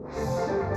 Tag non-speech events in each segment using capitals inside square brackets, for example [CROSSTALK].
you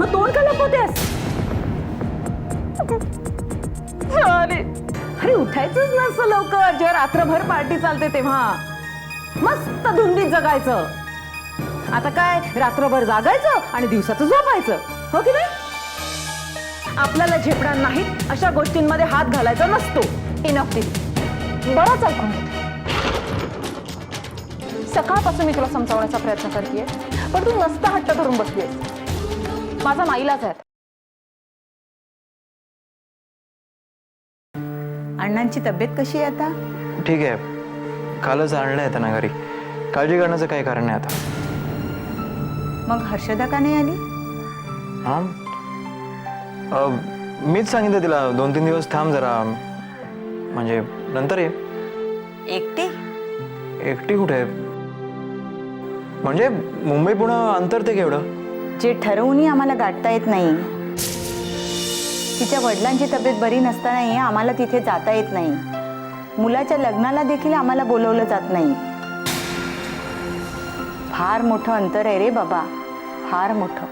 मग तोंड का लपवतेस? अरे अरे उठायचंच नसतं लवकर. जेव्हा रात्रभर पार्टी चालते तेव्हा. मस्त धुंदीत जगायचं. आता काय? रात्रभर जागायचं आणि दिवसाचं झोपायचं. हो की नाही? आपल्याला झेपणार नाहीत अशा गोष्टींमध्ये हात घालायचा नसतो. इनफ दिली बरंच ऐकून सकाळपासून मी तुला समजावण्याचा प्रयत्न करते पण तू नसता हट्ट धरून बसलीये माझा नाईलाज आहे. अण्णांची तब्येत कशी आहे आता? ठीक आहे. कालच आणलं आहे त्यांना घरी. काळजी करण्याचं काही कारण नाही आता. मग हर्षदा का नाही आली? हां? अं, मीच सांगितलं तिला दोन तीन दिवस थांब जरा. म्हणजे नंतर ये. एकटी? एकटी कुठे? आहे? म्हणजे मुंबई पुणे अंतर ते केवढं? जे ठरवूनही आम्हाला गाठता येत नाही. तिच्या वडिलांची तब्येत बरी नसतानाही आम्हाला तिथे जाता येत नाही. मुलाच्या लग्नाला देखील आम्हाला बोलवलं जात नाही. फार मोठं अंतर आहे रे बाबा. फार मोठं.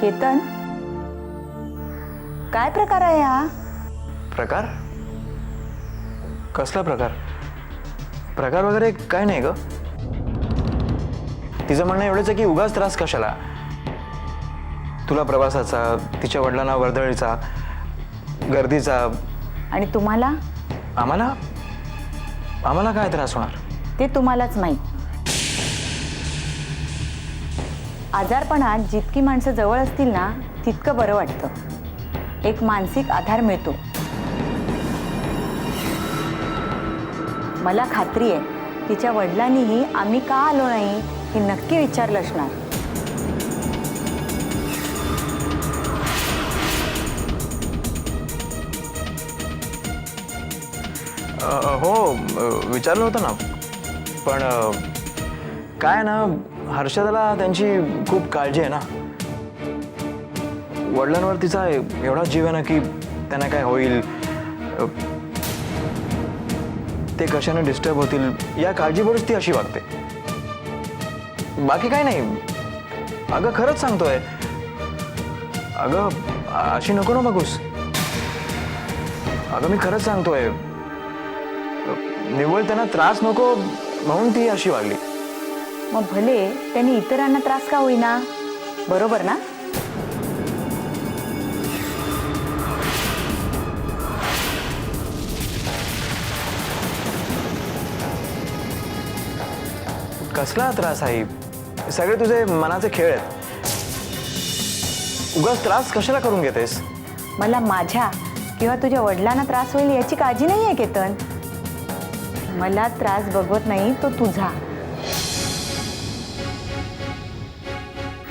केतन? काय प्रकार आहे हा? प्रकार? कसला प्रकार? प्रकार वगैरे काय नाही ग. तिचं म्हणणं एवढंच आहे की उगाच त्रास कशाला? तुला प्रवासाचा तिच्या वडिलांना वर्दळीचा गर्दीचा. आणि तुम्हाला? आम्हाला? आम्हाला काय त्रास होणार? ते तुम्हालाच माहीत. आजारपणात जितकी माणसं जवळ असतील ना तितकं बरं वाटतं. एक मानसिक आधार मिळतो. मला खात्री आहे तिच्या वडिलांनीही आम्ही का आलो नाही? हे नक्की विचारलं असणार अ, हो अ, विचारलं होतं ना. पण अ, काय ना हर्षदाला त्यांची खूप काळजी आहे ना. वडिलांवर तिचा एवढा जीव आहे ना की त्यांना काय होईल. अ, ते कशाने डिस्टर्ब होतील या काळजीवरच ती अशी वागते. बाकी काय नाही. अगं खरंच सांगतोय. अगं अशी नको ना बघूस. अगं मी खरंच सांगतोय. निव्वळ त्यांना त्रास नको म्हणून ती अशी वागली मग भले त्यांनी इतरांना त्रास का होईना? बरोबर ना? कसला त्रास आहे? सगळे तुझे मनाचे खेळ आहेत. उगाच त्रास कशाला करून घेतेस? मला माझ्या किंवा तुझ्या वडिलांना त्रास होईल याची काळजी नाही आहे केतन. मला त्रास बघवत नाही तो तुझा.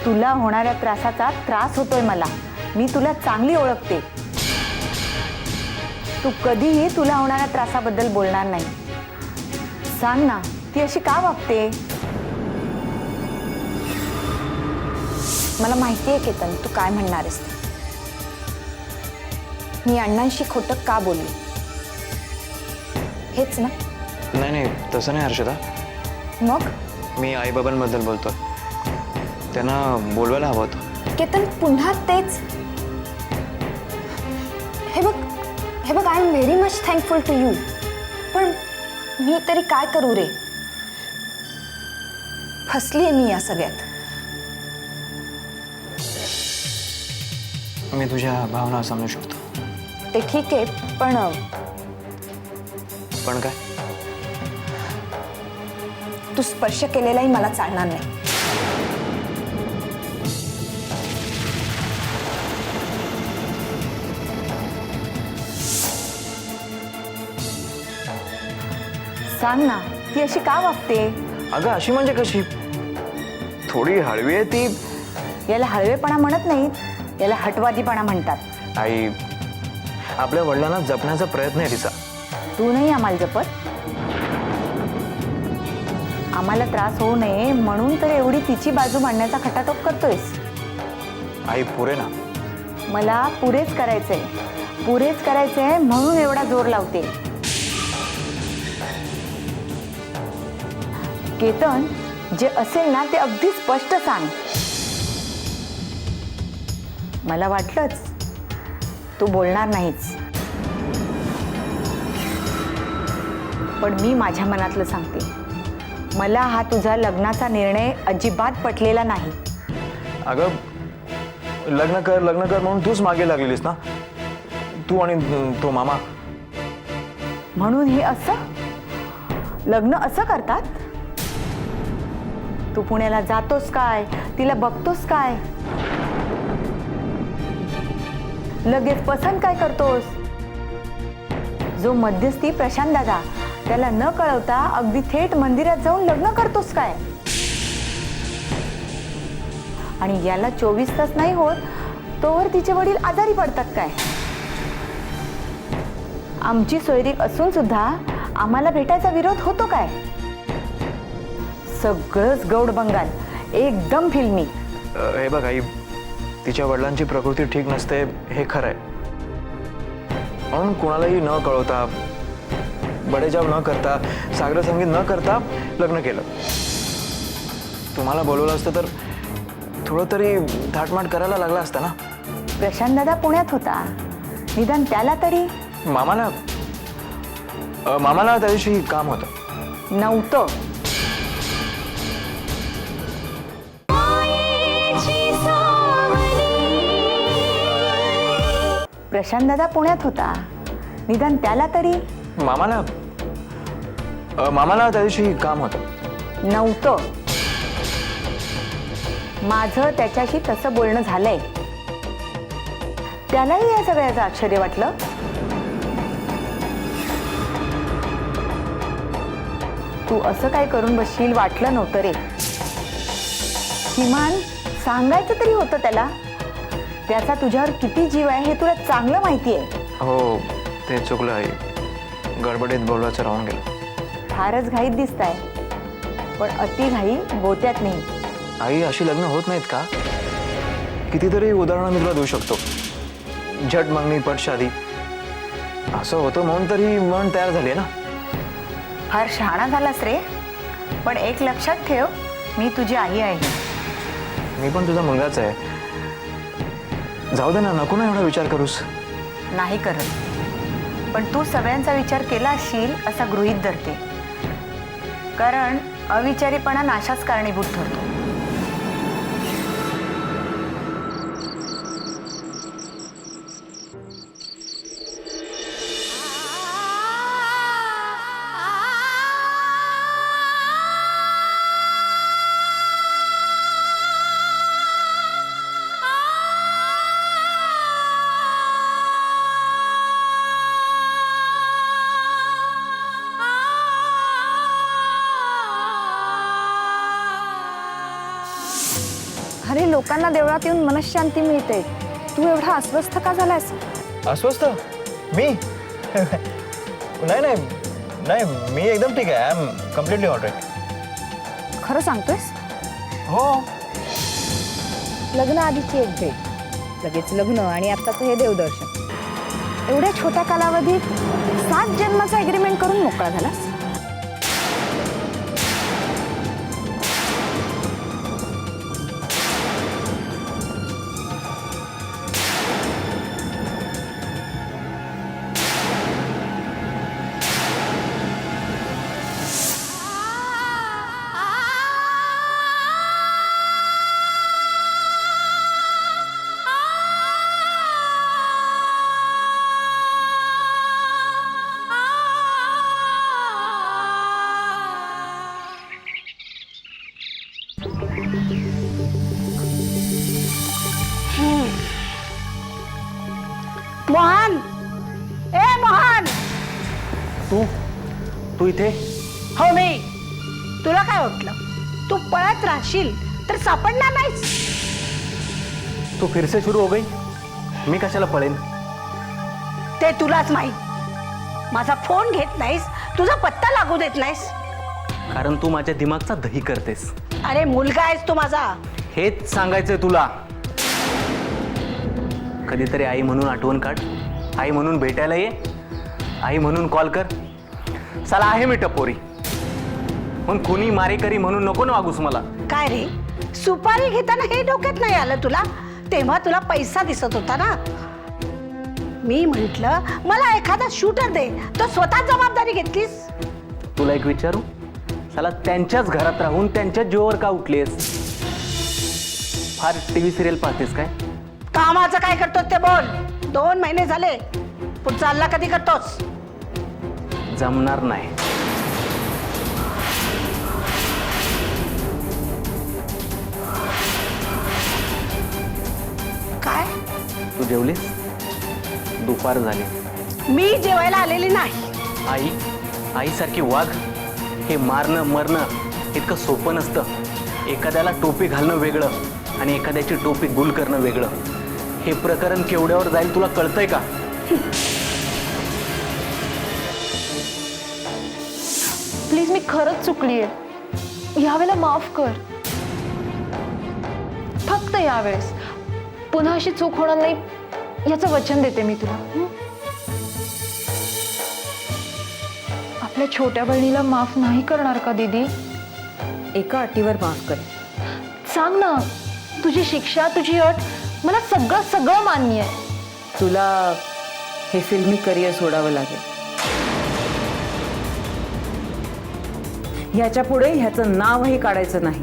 तुला होणाऱ्या त्रासाचा त्रास होतोय मला. मी तुला चांगली ओळखते. तू कधीही तुला होणाऱ्या त्रासाबद्दल बोलणार नाही. सांग ना ती अशी का वागते? मला माहिती आहे केतन तू काय म्हणणार आहेस. मी अण्णांशी खोटं का बोलले हेच ना? नाही नाही तसं नाही हर्षदा. मग? मी आईबाबांबद्दल बोलतो. त्यांना बोलवायला हवं होतं. केतन पुन्हा तेच? हे बघ हे बघ I am very much thankful to you पण मी तरी काय करू रे? फसली आहे मी या सगळ्यात. मी तुझ्या भावना समजू शकतो. ते ठीक आहे पण पण काय? तू स्पर्श केलेलाही मला चालणार नाही. सांग ना ती अशी का वागते? अगं अशी म्हणजे कशी? थोडी हळवी आहे ती. याला हळवेपणा म्हणत नाहीत. याला हटवादीपणा म्हणतात. आई आपल्या वडिलांना जपण्याचा प्रयत्न आहे तिचा. तू नाही आम्हाला जपत? आम्हाला त्रास होऊ नये म्हणून तर एवढी तिची बाजू मांडण्याचा खटाटोप करतोयस. आई पुरे ना. मला पुरेच करायचंय. पुरेच करायचंय म्हणून एवढा जोर लावते. केतन जे असेल ना ते अगदी स्पष्ट सांग. मला वाटलंच. तू बोलणार नाहीच पण मी माझ्या मनातलं सांगते. मला हा तुझा लग्नाचा निर्णय अजिबात पटलेला नाही. अगं लग्न कर लग्न कर म्हणून तूच मागे लागलेलीस ना? तू आणि तो मामा. म्हणून हे असं? लग्न असं करतात? तू पुण्याला जातोस काय? तिला बघतोस काय? लगेच पसंत काय करतोस? जो मध्यस्थी प्रशांत दादा त्याला न कळवता अगदी थेट मंदिरात जाऊन लग्न करतोस काय? आणि याला चोवीस तास नाही होत तोवर तिचे वडील आजारी पडतात काय? आमची सोयरीक असून सुद्धा आम्हाला भेटायचा विरोध होतो काय? सगळंच गौड बंगाल एकदम फिल्मी. हे बघा तिच्या वडिलांची प्रकृती ठीक नसते हे खरं आहे. म्हणून कोणालाही न कळवता बडेजाव न करता सागर संगीत न करता लग्न केलं. तुम्हाला बोलवलं असतं तर थोडं तरी थाटमाट करायला लागला असता ना? प्रशांत दादा पुण्यात होता. निदान त्याला तरी? मामाला अ, मामाला त्या दिवशी काम होतं. नव्हतं. प्रशांत दादा पुण्यात होता. निदान त्याला तरी? मामाला? अ, मामाला त्या दिवशी काम होतं. नव्हतं. माझं त्याच्याशी तसं बोलणं झालंय. त्यालाही या सगळ्याचं आश्चर्य वाटलं. तू असं काय करून बसशील वाटलं नव्हतं रे. किमान सांगायचं तरी होतं त्याला. त्याचा तुझ्यावर किती जीव आहे हे तुला चांगलं माहिती आहे. हो ते चुकलं आई. गडबडीत बोलवायचं राहून गेलं. फारच घाईत दिसताय. पण अति घाई गोत्यात नाही. आई अशी लग्न होत नाहीत का? कितीतरी उदाहरणं मी तुला देऊ शकतो. झट मागणी पट शादी. असं होतं म्हणून तरी मन तयार झाली ना? फार शहाणा झालास रे. पण एक लक्षात ठेव मी तुझी आई आहे. मी पण तुझा मुलगाच आहे. जाऊ दे ना नको ना एवढा विचार करूस. नाही करत. पण तू सगळ्यांचा विचार केला असशील असा गृहीत धरते. कारण अविचारीपणा नाशास कारणीभूत ठरतो. लोकांना देवळात येऊन मनशांती मिळते. तू एवढा अस्वस्थ का झालायस? अस्वस्थ? मी? नाही नाही नाही मी एकदम ठीक आहे. आय एम कम्प्लिटली ऑलराईट खरं सांगतोयस? हो. लग्न आधीची एक भेट. लगेच लग्न आणि आत्ताचं हे देवदर्शन. एवढ्या छोट्या कालावधीत सात जन्माचा एग्रीमेंट करून मोकळा झालास? तू? तू इथे? हो मी. तुला काय वाटलं? तू पळत राहशील तर सापडणार नाहीस. तू फिरसे सुरू हो गई. मी कशाला पळेन? ते तुलाच माहीत. माझा फोन घेत नाहीस. तुझा पत्ता लागू देत नाहीस. कारण तू माझ्या दिमागचा दही करतेस. अरे मुलगा आहेस तू माझा. हेच सांगायचंय तुला. कधीतरी आई म्हणून आठवण काढ. आई म्हणून भेटायला ये. आई म्हणून कॉल कर. चला आहे मी टपोरी. पण कुणी मारेकरी म्हणून नको ना वागूस मला. काय रे? सुपारी घेताना हे डोक्यात नाही आलं तुला? तेव्हा तुला पैसा दिसत होता ना? मी म्हंटल मला एखादा शूटर दे. तो स्वतः जबाबदारी घेतलीस. तुला एक विचारू? चला त्यांच्याच घरात राहून त्यांच्याच जीवावर का उठलीस फार टीव्ही सिरियल पाहतेस काय? कामाचं काय करतोस ते बोल. दोन महिने झाले. पुढचा हल्ला कधी करतोस? जमणार नाही. काय? तू जेवलीस? दुपार झाली. मी जेवायला आलेली नाही. आई आईसारखी वाघ हे मारणं मरणं इतकं सोपं नसतं. एखाद्याला टोपी घालणं वेगळं आणि एखाद्याची टोपी गुल करणं वेगळं. हे प्रकरण केवढ्यावर जाईल तुला कळतंय का? प्लीज मी खरंच चुकली आहे यावेळेला माफ कर. फक्त यावेळेस. पुन्हा अशी चूक होणार नाही याचं वचन देते मी तुला? आपल्या छोट्या बहिणीला माफ नाही करणार का दीदी? एका अटीवर माफ कर. सांग ना तुझी शिक्षा तुझी अट मला सगळं सगळं मान्य आहे. तुला हे फिल्मी करिअर सोडावं लागेल. ह्याच्या पुढे ह्याचं नावही काढायचं नाही.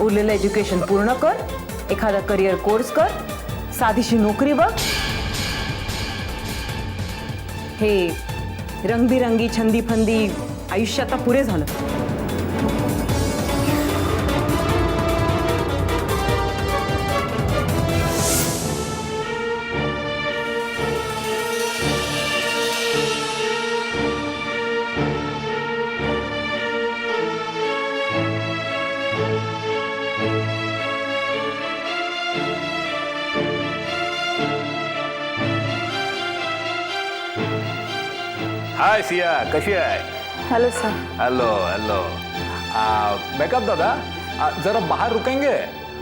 उरलेलं एज्युकेशन पूर्ण कर एखादा करिअर कोर्स कर साधीशी नोकरी बघ. हे रंगबिरंगी छंदी फंदी आयुष्य आता पुरे झालं. हाय सिया कशी आहे? Hello sir. Hello hello. Makeup दादा आ, जरा बाहर रुकेंगे?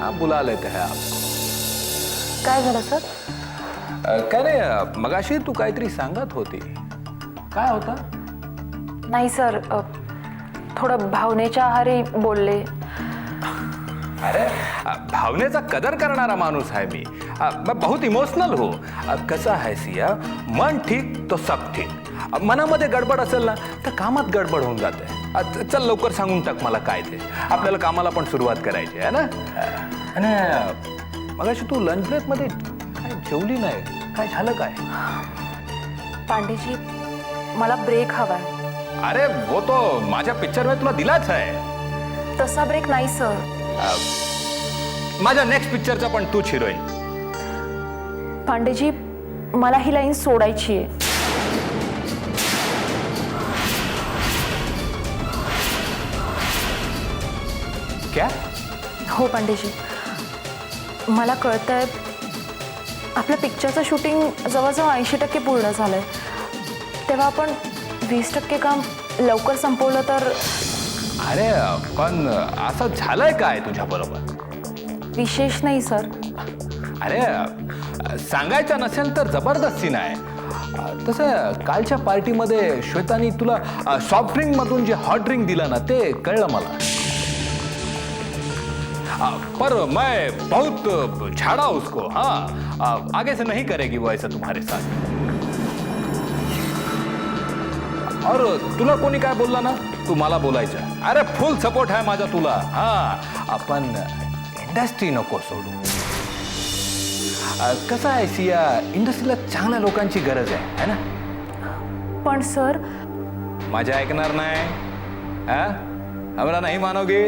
हाँ बुला लेते हैं. आप काय झालं सर? अ, काय नाही मगाशी तू काहीतरी सांगत होती. काय होता? नाही सर थोडं भावनेच्या आहारी बोलले. अरे अ, भावनेचा कदर करणारा माणूस आहे मी. अ, मैं बहुत इमोशनल हो. अ, कसं आहे सिया? मन ठीक तो सब ठीक. मनामध्ये गडबड असेल ना तर कामात गडबड होऊन जाते. चल लवकर सांगून टाक मला काय ते. आपल्याला कामाला पण सुरुवात करायची आहे ना? आणि अ, मगाशी तू लंच ब्रेकमध्ये काय जेवली नाही? काय झालं काय? पांडेजी मला ब्रेक हवाय. अरे वो तो माझ्या पिक्चरमध्ये तुला दिलाच आहे. तसा ब्रेक नाही सर माझ्या नेक्स्ट पिक्चरचा पण तूच हिरोईन पांडेजी मला ही लाईन सोडायची आहे. क्या? हो पांडेजी. मला कळतंय आपल्या पिक्चरचं शूटिंग जवळजवळ ऐंशी टक्के पूर्ण झालंय. तेव्हा आपण वीस टक्के काम लवकर संपवलं तर? अरे पण असं झालंय काय तुझ्या बरोबर? विशेष नाही सर. अरे सांगायचं नसेल तर जबरदस्ती नाही. तसं कालच्या पार्टीमध्ये श्वेतानी तुला सॉफ्ट ड्रिंक मधून जे हॉट ड्रिंक दिलं ना ते कळलं मला. पर मैं बहुत झाड़ा उसको हाँ। आगे से नहीं करेगी वो ऐसा तुम्हारे साथ। और तुला कोणी काय बोलला ना? तू मला बोलायचं अरे फुल सपोर्ट आहे माझा तुला हा। आपण इंडस्ट्री नको सोडू। कसं आहे सिया? इंडस्ट्रीला चांगल्या लोकांची गरज आहे है ना? पण सर माझ्या ऐकणार नाही हा? हमरा नहीं मानोगे?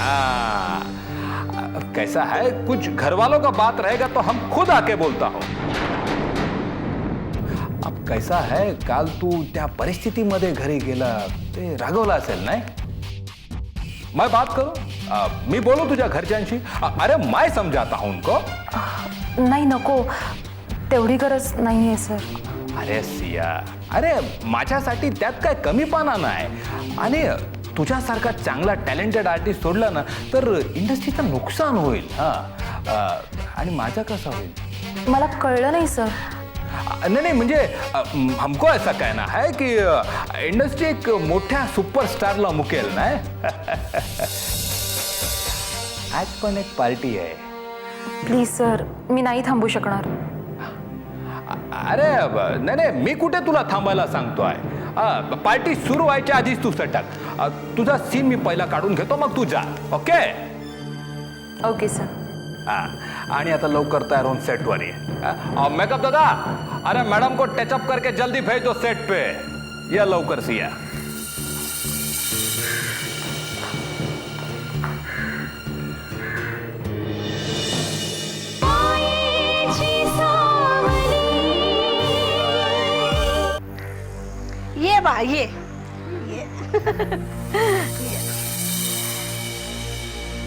हाँ। कैसा है? कुछ घर वालों का बात रहेगा तो हम खुद आके बोलता हूं। अब कैसा है? काल तू त्या परिस्थितीमध्ये घरी गेला ते रागवला असेल नाही? मैं बात करू? मी बोलू तुझ्या घरच्यांशी? अरे मैं समजाता हूं उनको। नाही नको। तेवढी गरज नाही आहे सर। अरे सिया। अरे माझ्यासाठी त्यात काय कमीपणा नाही. आणि तुझ्यासारखा चांगला टॅलेंटेड आर्टिस्ट सोडला ना तर इंडस्ट्रीचं नुकसान होईल. हा. आणि माझं कसं होईल? मला कळलं नाही सर. अ, नाही नाही म्हणजे अ, म- हमको ऐसा कहना है की अ, इंडस्ट्री एक मोठ्या सुपरस्टारला मुकेल नाही? [LAUGHS] आज पण एक पार्टी आहे. प्लीज सर मी नाही थांबू शकणार. अरे ब- नाही नाही मी कुठे तुला थांबायला सांगतोय? अ, पार्टी सुरू व्हायच्या आधीच तू सटक. तुझा सीन मी पहिला काढून घेतो मग तू जा. ओके? Okay sir. हा. आणि आता लवकर तयार होऊन सेटवर ये. हा? मेकअप दादा? अरे मैडम को टचअप करके जल्दी भेज दो सेट पे. या लवकर सिया. ये बा ये ये. ये.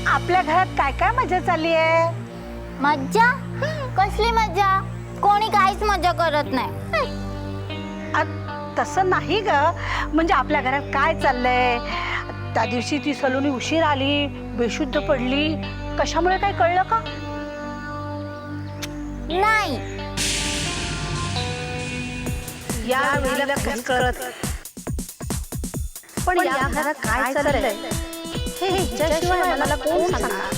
आपल्या घरात काय काय मजा चालली आहे? मज्जा? कसली मज्जा? कोणी काहीच मजा करत नाही. आ, तसं नाही ग. म्हणजे आपल्या घरात काय चाललंय? त्या दिवशी ती सलोनी उशीर आली बेशुद्ध पडली. कशामुळे काय कळलं का? नाही. या वेळेला कळत? पण या घरात काय चाललंय? हे हिच्याशिवाय मला कोण सांगणार?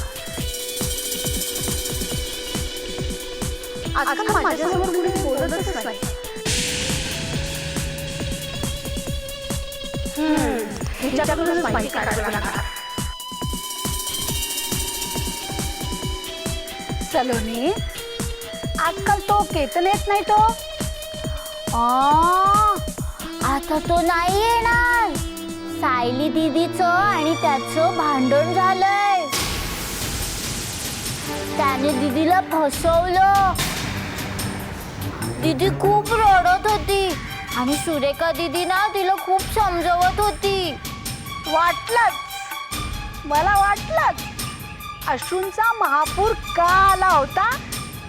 आजकाल माझ्यासमोर कुणी बोलतच नाही. हम्म, हिच्याकडूनच माहिती काढावी लागणार. सलोनी आजकाल तो केतन येत नाही तो? आ, आता तो नाही येणार. सायली दिदीच आणि त्याचं भांडण झालंय. त्याने दिदीला फसवलं. दीदी खूप रडत होती आणि सुरेखा दीदी ना तिला खूप समजवत होती. वाटलंच. मला वाटलंच. अश्रूंचा महापूर का आला होता?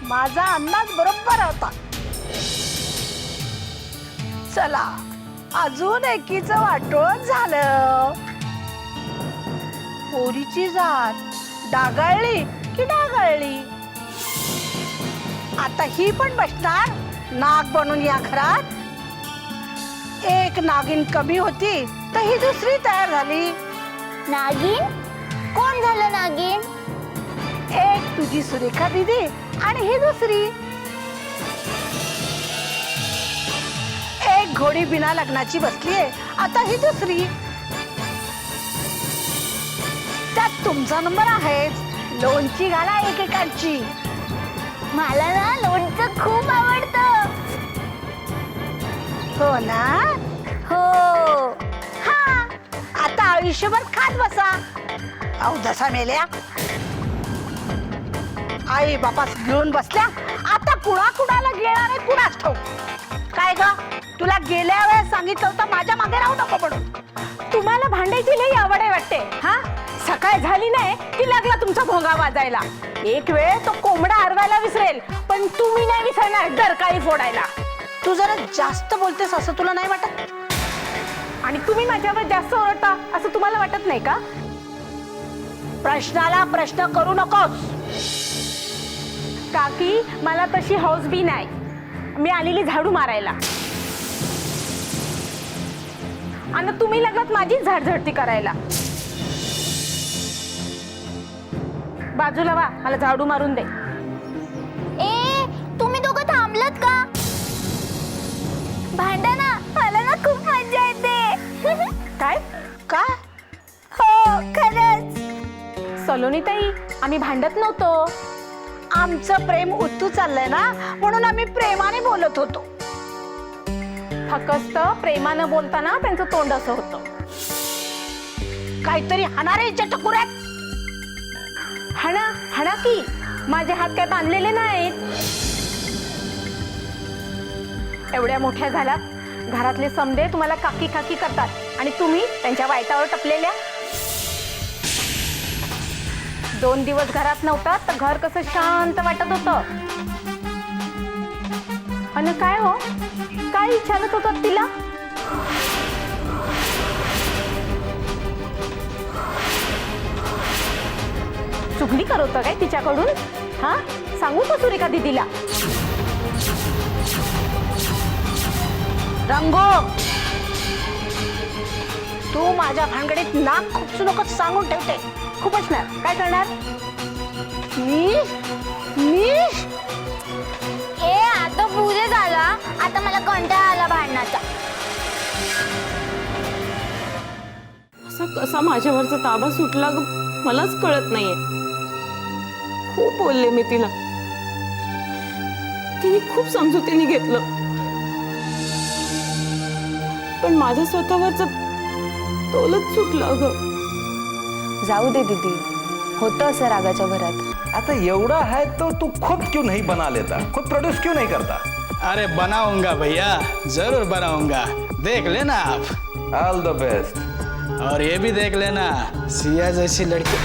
माझा अंदाज बरोबर होता. चला. अजून एकीचं वाटोळ झालं. पोरीची जात. डागाळली की डागाळली? आता ही पण बसणार? नाग बनून या घरात? एक नागिन कमी होती तर ही दुसरी तयार झाली. नागिन? कोण झालं नागिन? एक तुझी सुरेखा दिदी आणि ही दुसरी. एक घोडी बिना लग्नाची बसलीये आता ही दुसरी त्यात तुमचा नंबर आहेच. लोणची घाला एकेकांची. मला ना लोणचं खूप आवडतं. हो ना? हो. हा. आता आयुष्यभर खात बसा. अहो जसा मेल्या. आई बापास घेऊन बसल्या. आता कुणा कुणाला घेणार आहे कुणाच ठाऊ काय ग? तुला गेल्या वेळेस सांगितलं होतं माझ्या मागे राहू नको म्हणून. तुम्हाला भांडायची लई आवड आहे वाटते हा? सकाळ झाली नाही की लागला तुमचा भोंगा वाजायला. एक वेळ तो कोंबडा हरवायला विसरेल पण तुम्ही नाही विसरणार डरकाळी फोडायला. तू जरा जास्त बोलतेस असं तुला नाही वाटत? आणि तुम्ही माझ्यावर जास्त ओरडता असं तुम्हाला वाटत नाही का? प्रश्नाला प्रश्न करू नकोस. काकी मला तशी हौस बी नाही. मी आलेली झाडू मारायला. आणि तुम्ही लग्नात माझीच झाडझडती करायला. बाजूला वा मला झाडू मारून दे. ए तुम्ही दोघं थांबलत का? भांडा ना मला ना खूप मजा येते. [LAUGHS] काय? का? हो खरंच. सलोनी ताई आम्ही भांडत नव्हतो. आमचं प्रेम उतू चाललंय ना म्हणून आम्ही प्रेमाने बोलत होतो. फकस्त प्रेमानं बोलताना त्यांचं तोंड असं होतं. काहीतरी हाणारे चटकुऱ्यात हणा हणा की माझे हात काय बांधलेले नाहीत. एवढ्या मोठ्या झाल्यात घरातले समदे तुम्हाला काकी काकी करतात आणि तुम्ही त्यांच्या वायटावर टपलेल्या दोन दिवस घरात नव्हता तर घर कसं शांत वाटत होतं. आणि काय हो? काय विचारत होतात तिला? चुकली करत काय तिच्याकडून? हा? सांगू का सुरेखा दिदीला? रंगो! तू माझ्या भानगडीत नाक खुपसू नको सांगून ठेवते. खूपच ना काय करणार? मी मी ए आता पुरे झाला. आता मला कंटाळा आला भांडणाचा. असा कसा माझ्यावरचा ताबा सुटला ग? मलाच कळत नाहीये. खूप बोलले मी तिला. तिने खूप समजुतीने घेतलं. पण माझं स्वतःवरच तोलच सुटलं ग. जाऊ दे दीदी. होतं असं रागाच्या भरात. आता एवढा है तो तू खुद क्यों नहीं बना लेता? खुद प्रोड्यूस क्यों नहीं करता? अरे बनाऊंगा भैया जरूर बनाऊंगा. देख लेना आप. ऑल द बेस्ट और ये भी देख लेना सिया जैसी लड़की